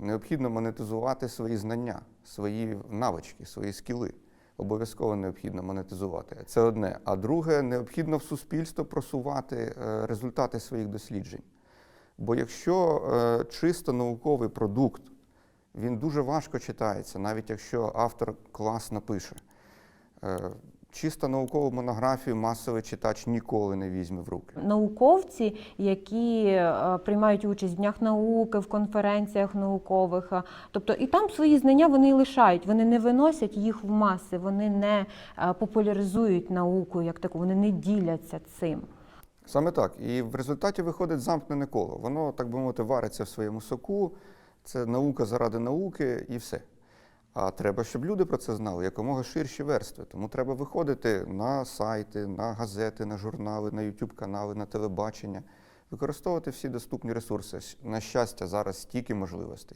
необхідно монетизувати свої знання, свої навички, свої скіли. Обов'язково необхідно монетизувати. Це одне. А друге, необхідно в суспільство просувати е, результати своїх досліджень. Бо якщо е, чисто науковий продукт, він дуже важко читається, навіть якщо автор класно пише. Чисто наукову монографію масовий читач ніколи не візьме в руки. Науковці, які е, приймають участь в днях науки, в конференціях наукових, е, тобто і там свої знання вони лишають, вони не виносять їх в маси, вони не е, популяризують науку як таку, вони не діляться цим. Саме так. І в результаті виходить замкнене коло. Воно, так би мовити, вариться в своєму соку. Це наука заради науки і все. А треба, щоб люди про це знали, якомога ширші верстви. Тому треба виходити на сайти, на газети, на журнали, на YouTube канали, на телебачення, використовувати всі доступні ресурси. На щастя, зараз стільки можливостей.